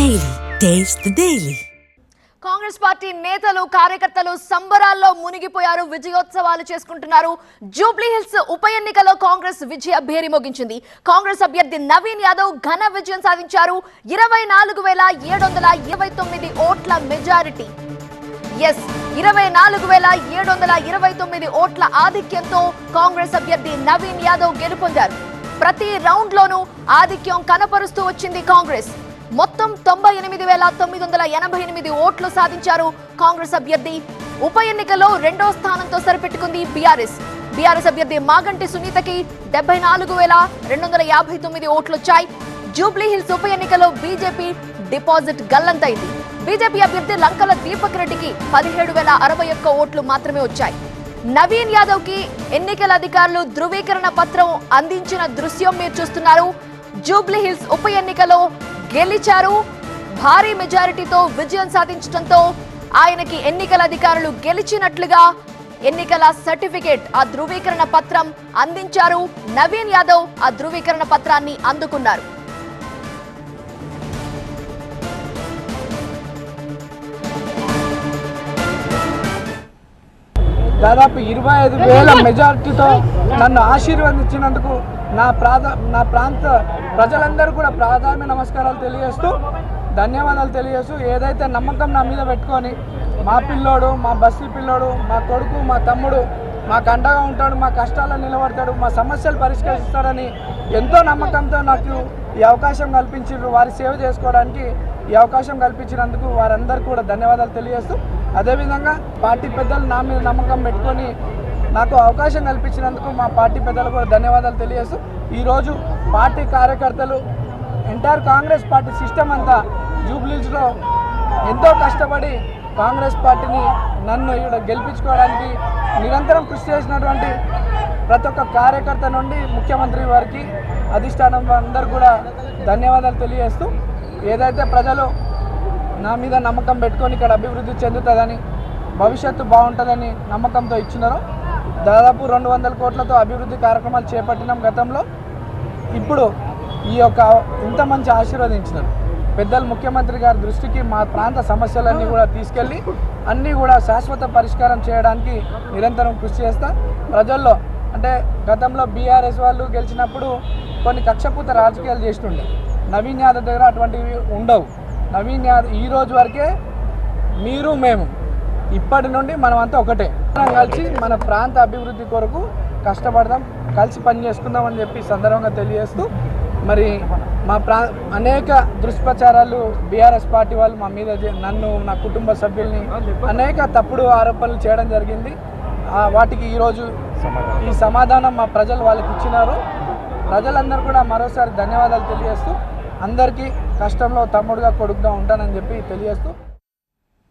Daily taste daily Congress party నేతలు కార్యకర్తలు సంబరాల్లో మునిగిపోయారు విజయోత్సవాలు చేసుకుంటున్నారు. జూబ్లీ హిల్స్ ఉప ఎన్నికలో కాంగ్రెస్ విజయ భేరి మోగించింది. కాంగ్రెస్ అభ్యర్థి నవీన్ యాదవ్ ఘన విజయం సాధించారు. ఇరవై నాలుగు వేల ఏడు వందల ఇరవై తొమ్మిది ఓట్ల మెజారిటీ. ఎస్ ఇరవై నాలుగు వేల ఏడు వందల ఇరవై తొమ్మిది ఓట్ల ఆధిక్యంతో కాంగ్రెస్ అభ్యర్థి నవీన్ యాదవ్ గెలుపొందారు. ప్రతి రౌండ్లోనూ ఆధిక్యం కనపరుస్తూ వచ్చింది కాంగ్రెస్. మొత్తం తొంభై ఎనిమిది వేల తొమ్మిది వందల ఎనభై ఎనిమిది ఓట్లు సాధించారు కాంగ్రెస్ అభ్యర్థి. ఉప ఎన్నికలో రెండో స్థానంతో సరిపెట్టుకుంది బీఆర్ఎస్. బీఆర్ఎస్ అభ్యర్థి మాగంటి సునీతకి డెబ్బై నాలుగు వేల రెండు వందల యాభై తొమ్మిది ఓట్లొచ్చాయి. జూబ్లీ హిల్స్ ఉప ఎన్నికలో బీజేపీ డిపాజిట్ గల్లంతైంది. బీజేపీ అభ్యర్థి లంకల దీపక్ రెడ్డికి పదిహేడు వేల అరవై ఒక్క ఓట్లు మాత్రమే వచ్చాయి. నవీన్ యాదవ్కి ఎన్నికల అధికారులు ధృవీకరణ పత్రం అందించిన దృశ్యం మీరు చూస్తున్నారు. జూబ్లీ హిల్స్ ఉప ఎన్నికలో గెలిచారు. భారీ మెజారిటీతో విజయం సాధించడంతో ఆయనకి ఎన్నికల అధికారులు గెలిచినట్లుగా ఎన్నికల సర్టిఫికేట్ ఆ ధృవీకరణ పత్రం అందించారు. నవీన్ యాదవ్ ఆ ధృవీకరణ పత్రాన్ని అందుకున్నారు. దాదాపు ఇరవై ఐదు వేల మెజారిటీతో నన్ను ఆశీర్వదించినందుకు నా ప్రాధా నా ప్రాంత ప్రజలందరూ కూడా ప్రాధాన్య నమస్కారాలు తెలియజేస్తూ ధన్యవాదాలు తెలియజేస్తూ ఏదైతే నమ్మకం నా మీద పెట్టుకొని మా పిల్లోడు మా బస్సు పిల్లోడు మా కొడుకు మా తమ్ముడు మాకు అండగా ఉంటాడు మా కష్టాలను నిలబడతాడు మా సమస్యలు పరిష్కరిస్తాడని ఎంతో నమ్మకంతో నాకు ఈ అవకాశం కల్పించారు వారి సేవ చేసుకోవడానికి ఈ అవకాశం కల్పించినందుకు వారందరికీ కూడా ధన్యవాదాలు తెలియజేస్తూ అదేవిధంగా పార్టీ పెద్దలు నా మీద నమ్మకం పెట్టుకొని నాకు అవకాశం కల్పించినందుకు మా పార్టీ పెద్దలు కూడా ధన్యవాదాలు తెలియజేస్తూ ఈరోజు పార్టీ కార్యకర్తలు ఎంటైర్ కాంగ్రెస్ పార్టీ సిస్టమ్ అంతా జూబ్లీస్లో ఎంతో కష్టపడి కాంగ్రెస్ పార్టీని నన్ను ఇక్కడ గెలిపించుకోవడానికి నిరంతరం కృషి చేసినటువంటి ప్రతి ఒక్క కార్యకర్త నుండి ముఖ్యమంత్రి వారికి అధిష్టానం అందరు కూడా ధన్యవాదాలు తెలియజేస్తూ ఏదైతే ప్రజలు నా మీద నమ్మకం పెట్టుకొని ఇక్కడ అభివృద్ధి చెందుతుందని భవిష్యత్తు బాగుంటుందని నమ్మకంతో ఇచ్చినారు దాదాపు రెండు వందల కోట్లతో అభివృద్ధి కార్యక్రమాలు చేపట్టినాం గతంలో. ఇప్పుడు ఈ యొక్క ఇంత మంచి ఆశీర్వదించినారు పెద్దలు ముఖ్యమంత్రి గారి దృష్టికి మా ప్రాంత సమస్యలన్నీ కూడా తీసుకెళ్ళి అన్నీ కూడా శాశ్వత పరిష్కారం చేయడానికి నిరంతరం కృషి చేస్తా. ప్రజల్లో అంటే గతంలో బీఆర్ఎస్ వాళ్ళు గెలిచినప్పుడు కొన్ని కక్షపూత రాజకీయాలు చేస్తుండే. నవీన్ యాదవ్ దగ్గర అటువంటివి ఉండవు. నవీన్ యాదవ్ ఈ రోజు వరకే మీరు మేము ఇప్పటి నుండి మనం అంతా ఒకటే. మనం కలిసి మన ప్రాంత అభివృద్ధి కొరకు కష్టపడదాం కలిసి పని చేసుకుందాం అని చెప్పి సందర్భంగా తెలియజేస్తూ మరి మా ప్రా అనేక దుష్ప్రచారాలు బీఆర్ఎస్ పార్టీ వాళ్ళు మా మీద నన్ను నా కుటుంబ సభ్యుల్ని అనేక తప్పుడు ఆరోపణలు చేయడం జరిగింది. వాటికి ఈరోజు ఈ సమాధానం మా ప్రజలు వాళ్ళకి ఇచ్చినారు. ప్రజలందరూ కూడా మరోసారి ధన్యవాదాలు తెలియజేస్తూ అందరికీ కష్టంలో తమ్ముడుగా కొడుకుగా ఉంటానని చెప్పి తెలియజేస్తూ